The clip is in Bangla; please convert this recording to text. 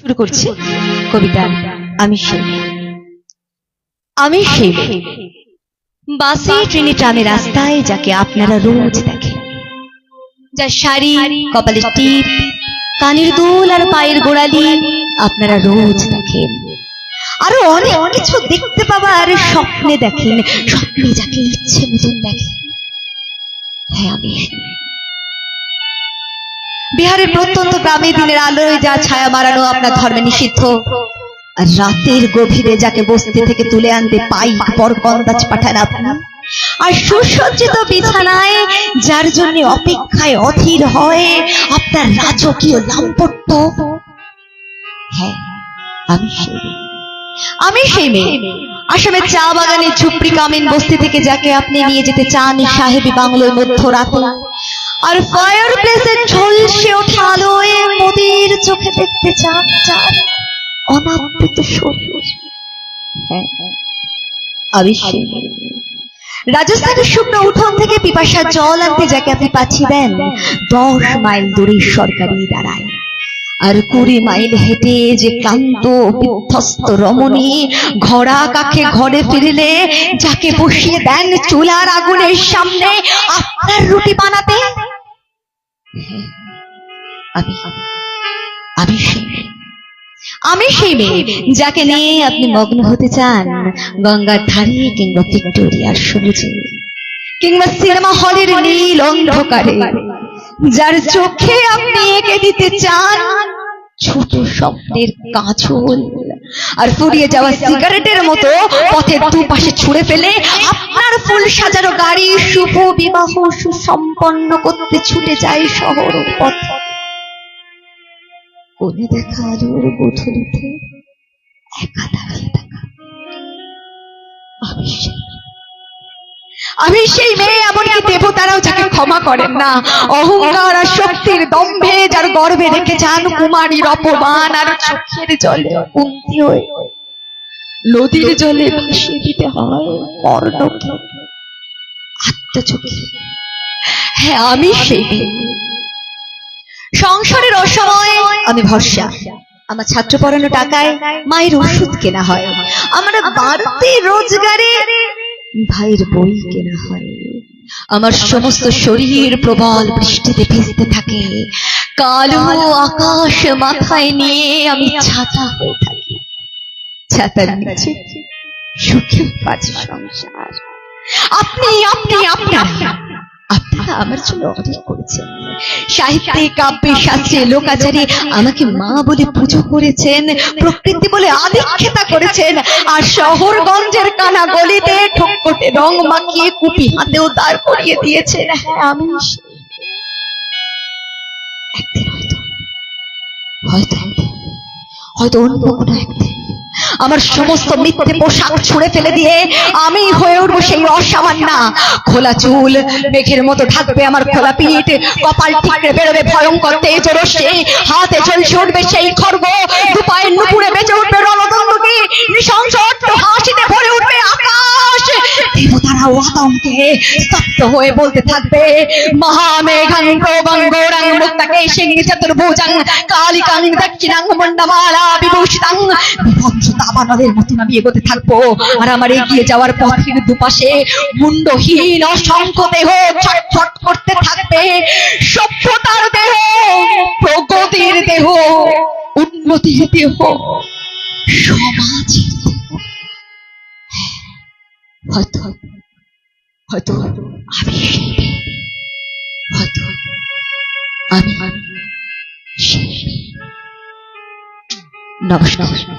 শুরু করছি। কবিতা, আমি সেই। আমি সেই। বাসে ট্রেনে ট্রামে রাস্তায় যাকে আপনারা রোজ দেখেন। যার শাড়ি কপালের টিপ কানের দুল আর পায়ের গোড়ালি আপনারা রোজ দেখেন। আরও অনেক কিছু দেখতে পাবার স্বপ্নে দেখেন, স্বপ্নে যাকে ইচ্ছে মতন দেখেন। হ্যাঁ আমি। বিহারের প্রত্যন্ত গ্রামে দিনের আলোয় যা ছায়া মারানো আপনার ধর্মে নিষিদ্ধ। আর রাতের গভীরে যাকে বস্তি থেকে তুলে আনতে পাই, পর কন্দাজ পাঠান আপনি। আর সুসজ্জিত বিছানায় যার জন্য অপেক্ষায় অধীর হয় আপনার রাজকীয় দাম্পত্য হ্যাঁ আমি আমি সেই মেয়ে। আসামের চা বাগানে ঝুপড়ি কামিন বস্তি থেকে যাকে আপনি নিয়ে যেতে চান, সাহেবী বাংলোর মধ্য রাতে আর ফায়ার প্লেসের ঝলসে ওঠা আলোয় মোদির চোখে দেখতে চান চান অনাবৃত শরীর হ্যাঁ আমি রাজস্থানের শুকনো উঠোন থেকে পিপাসার জল আনতে যাকে আপনি পাঠিয়ে দেন, দশ মাইল দূরে সরকারি দাঁড়ায়। আর কুড়ি মাইল হেঁটে যে ক্লান্ত, বিধ্বস্ত রমণী ঘোড়া কাকে ঘরে ফিরলে, যাকে বসিয়ে দেন চুলার আগুনের সামনে, আপনার রুটি বানাতে আমি আমি সেই। আমি সেই মেয়ে যাকে নিয়ে আপনি মগ্ন হতে চান, গঙ্গার ধারে কিংবা ভিক্টোরিয়ার সবুজে, কিংবা সিনেমা হলের নীল অন্ধকারে, যার চোখে আপনি এঁকে দিতে চান ছোট স্বপ্নের কাজল, আর ফুরিয়ে যাওয়া সিগারেটের মতো পথের দুপাশে ছুঁড়ে ফেলে ফুল সাজানো গাড়ি, শুভ বিবাহ, সুসম্পন্ন করতে ছুটে যায় শহর পথ। কোনে দেখা আলোর গোধূলিতে একা দাঁড়িয়ে থাকা। আমি সেই আমি সেই মেয়ে, এমনকি দেবতারাও যাকে ক্ষমা করেন না। অহংকার আর শক্তির দম্ভে যার গর্বে রেখে যান কুমারীর অপমান আর চোখের জলে কুন্তি হয়ে নদীর জলে ভাসিয়ে দিতে হয়। কর্ণকে আত্মচোখে হ্যাঁ আমি সেই সংসারের অসময়ে আমি ভরসা। আমার ছাত্র পড়ানো টাকায় মায়ের ওষুধ কেনা হয়। আমার বাড়তি রোজগারে ভাইয়ের বই কেনা হয়। আমার সমস্ত শরীর প্রবল বৃষ্টিতে ভিজতে থাকে। কালো আকাশ মাথায় নিয়ে আমি ছাতা হয়ে থাকি। ছাতার নিচে সুখী পাঁচ সংসার। আপনি আপনি আপনারা আপনারা আমার জন্য অনেক করেছেন। সাহিত্যে কাব্যে শাস্ত্রে লোকাচারে আমাকে মা বলে পুজো করেছেন, প্রকৃতি বলে আদিক্ষেতা করেছেন, আর শহরগঞ্জের কানা গলিতে ঠোকটে রং মাখিয়ে কুপি হাতেও দাঁড় করিয়ে দিয়েছেন। হ্যাঁ আমি হয়তো হয়তো হয়তো অন্য কোনো একদিন। আমার সমস্ত মিথ্যে পোশাক ছুঁড়ে ফেলে দিয়ে আমি হয়ে উঠবো সেই অসামান্য খোলা চুল, মেঘের মতো ঢাকবে আমার খোলা পিঠ, কপাল ঠিকরে বেরোবে ভয়ঙ্কর তেজ রসে হাতে চলছে উঠবে সেই খর্গ দুপায়ের নুপুরে বেঁচে উঠবে হয়ে বলতে থাকবে। মহামেঘাং প্রবং মুক্তাকে সিং চতুর্ভুজাং, কালিকাং, দক্ষিণাং, মন্ডমালা বিভূষিতাং। বিভৎস দাবানলের মতন আমি এগোতে থাকব। আর আমার এগিয়ে যাওয়ার পথের দুপাশে মুন্ডহীন অসংখ্য দেহ ছটফট করতে থাকবে। সভ্যতার দেহ, প্রগতির দেহ, উন্নতির দেহ, সমাজের দেহ। হয়তো হয়তো আমি হয়তো আমি নমস্কার। নমস্কার